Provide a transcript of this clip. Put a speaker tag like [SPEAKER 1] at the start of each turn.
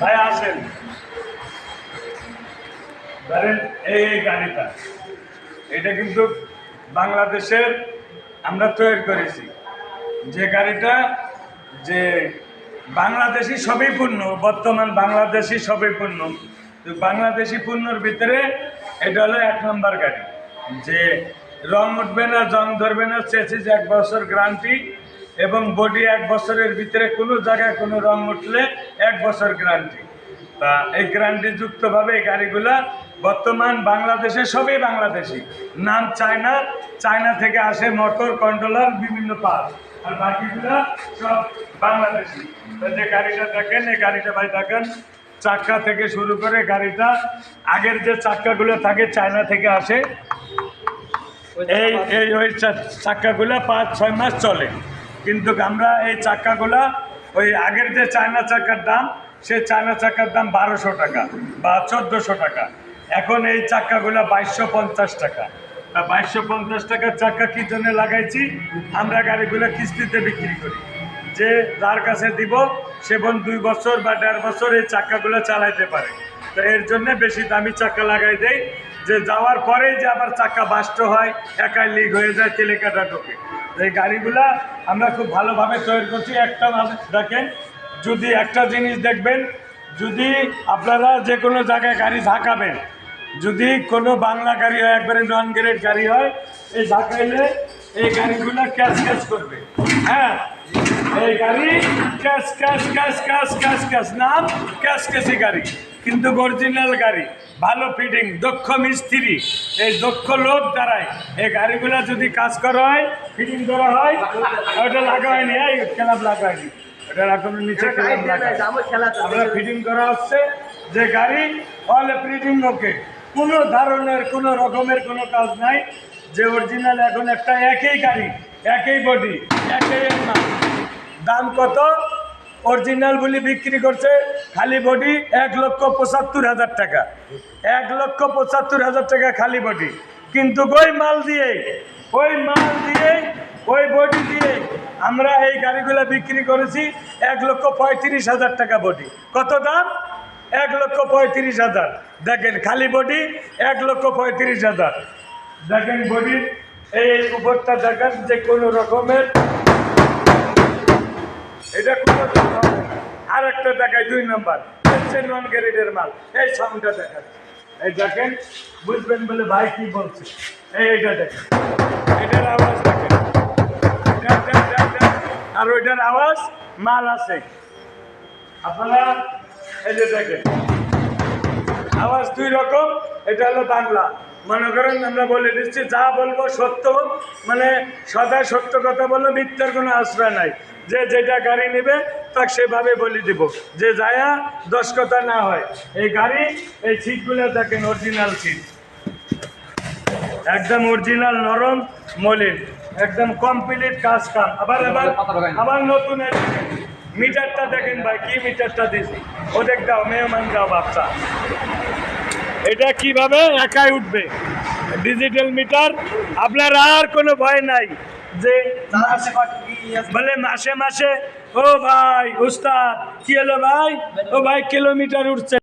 [SPEAKER 1] ভাই, আসেন। ধরেন এই এই গাড়িটা। এটা কিন্তু বাংলাদেশের আমরা তৈরি করেছি। যে গাড়িটা যে বাংলাদেশি সবই পূর্ণ বর্তমান বাংলাদেশি সবই পূর্ণ তো বাংলাদেশি পূর্ণর ভিতরে এটা হলো এক নম্বর গাড়ি। যে রং উঠবে না, জং ধরবে না চেসিস এক বছর গ্যারান্টি এবং বডি এক বছরের ভিতরে কোনো জায়গায় কোনো রং উঠলে এক বছর গ্যারান্টি তা এই গ্যারান্টি যুক্তভাবে এই গাড়িগুলা বর্তমান বাংলাদেশে সবই বাংলাদেশি। নাম চায়না চায়না থেকে আসে মোটর কন্ট্রোলার বিভিন্ন পার্ট আর বাকিগুলা সব বাংলাদেশি। যে গাড়িটা দেখেন, এই গাড়িটা ভাই দেখেন, চাক্কা থেকে শুরু করে গাড়িটা, আগের যে চাক্কাগুলো থাকে চায়না থেকে আসে, এই এই ওই চাক্কাগুলো পাঁচ, ছয় মাস চলে। কিন্তু আমরা এই চাকাগুলা ওই আগের যে চায়না চাকার দাম, সেই চায়না চাকার দাম বারোশো টাকা বা চোদ্দোশো টাকা। এখন এই চাকাগুলা বাইশশো পঞ্চাশ টাকা। তা বাইশশো পঞ্চাশ টাকার চাকা কী জন্য লাগাইছি? আমরা গাড়িগুলো কিস্তিতে বিক্রি করি। যে যার কাছে দিব, সে বোন দুই বছর বা দেড় বছর এই চাক্কাগুলো চালাইতে পারে। তো এর জন্য বেশি দামি চাক্কা লাগাই দেয় যে যাওয়ার পরেই যে আবার চাকা বাস্ট হয়, একাই লিক হয়ে যায় তেলে কাটা ঢোকে এই গাড়িগুলা আমরা খুব ভালোভাবে তৈরি করছি। একটা দেখেন, যদি একটা জিনিস দেখবেন, যদি আপনারা যে কোনো জায়গায় গাড়ি ঝাঁকাবেন, যদি কোনো বাংলা গাড়ি হয়, একবারে নন গ্রেড গাড়ি হয়, এই ঝাঁকাইলে এই গাড়িগুলো ক্যাশ ক্যাশ করবে। হ্যাঁ? এই গাড়ি cash cash cash cash cash cash নাম ক্যাশ ক্যাশি গাড়ি। কিন্তু অরিজিনাল গাড়ি ভালো ফিটিং দক্ষ মিস্ত্রি। এই দক্ষ লোক দ্বারাই এই গাড়িগুলো যদি কাজ করা হয় ফিটিং করা হয় ওটা লাগা হয়নি। এই ক্লাব লাগা হয়নি। ওটা এখন নিচে ক্লাব লাগা আমরা ফিটিং করা হচ্ছে। যে গাড়ি অল ফিটিং ওকে কোনো ধরনের কোনো রকমের কোনো কাজ নাই। যে অরিজিনাল এখন একটা একই গাড়ি একই বডি একই দাম কত? অরিজিনাল বলি বিক্রি করছে খালি বডি এক লক্ষ পঁচাত্তর হাজার টাকা। এক লক্ষ পঁচাত্তর হাজার টাকা খালি বডি। কিন্তু ওই মাল দিয়ে, ওই মাল দিয়ে, ওই বডি দিয়ে আমরা এই গাড়িগুলো বিক্রি করেছি এক লক্ষ পঁয়ত্রিশ হাজার টাকা বডি। কত দাম? এক লক্ষ পঁয়ত্রিশ হাজার। দেখেন খালি বডি এক লক্ষ পঁয়ত্রিশ হাজার। দেখেন বডির এই উপরটা দেখেন যে কোনো রকমের এটা কোনো দাম হবে না। একটা দেখায় দুই নম্বর। নন গ্রেডের মাল। এই সাউন্ডটা দেখেন। এই দেখেন বুঝবেন বলে ভাই কি বলছে। এই এইটা দেখেন। এটার আওয়াজ দেখেন। দেখ, দেখ, দেখ, দেখ। আর ওইটার আওয়াজ মাল আছে। আপনারা এই যে দেখেন। আওয়াজ দুই রকম এটা হলো বাংলা। মনে করেন আমরা বলে দিচ্ছি, যা বলব সত্য মানে সদা সত্য কথা বলল মিথ্যার কোনো আশ্রয় নাই। যে যেটা গাড়ি নেবে, তাকে সেভাবে বলে দিব। যে যায়া দশ কথা না হয়। এই গাড়ি, এই সিটগুলো দেখেন অরিজিনাল সিট একদম অরিজিনাল নরম, মলিন। একদম কমপ্লিট কাজ কাম। আবার আবার আবার নতুন মিটারটা দেখেন ভাই, কি মিটারটা দিছি? ও দেখ দাও মেহমান দাও বাচ্চা। এটা কীভাবে একাই উঠবে? ডিজিটাল মিটার আপনার আর কোনো ভয় নাই যে বলে মাসে মাসে, ও ভাই, উস্তাদ, কি হলো ভাই? ও ভাই কিলোমিটার উঠছে।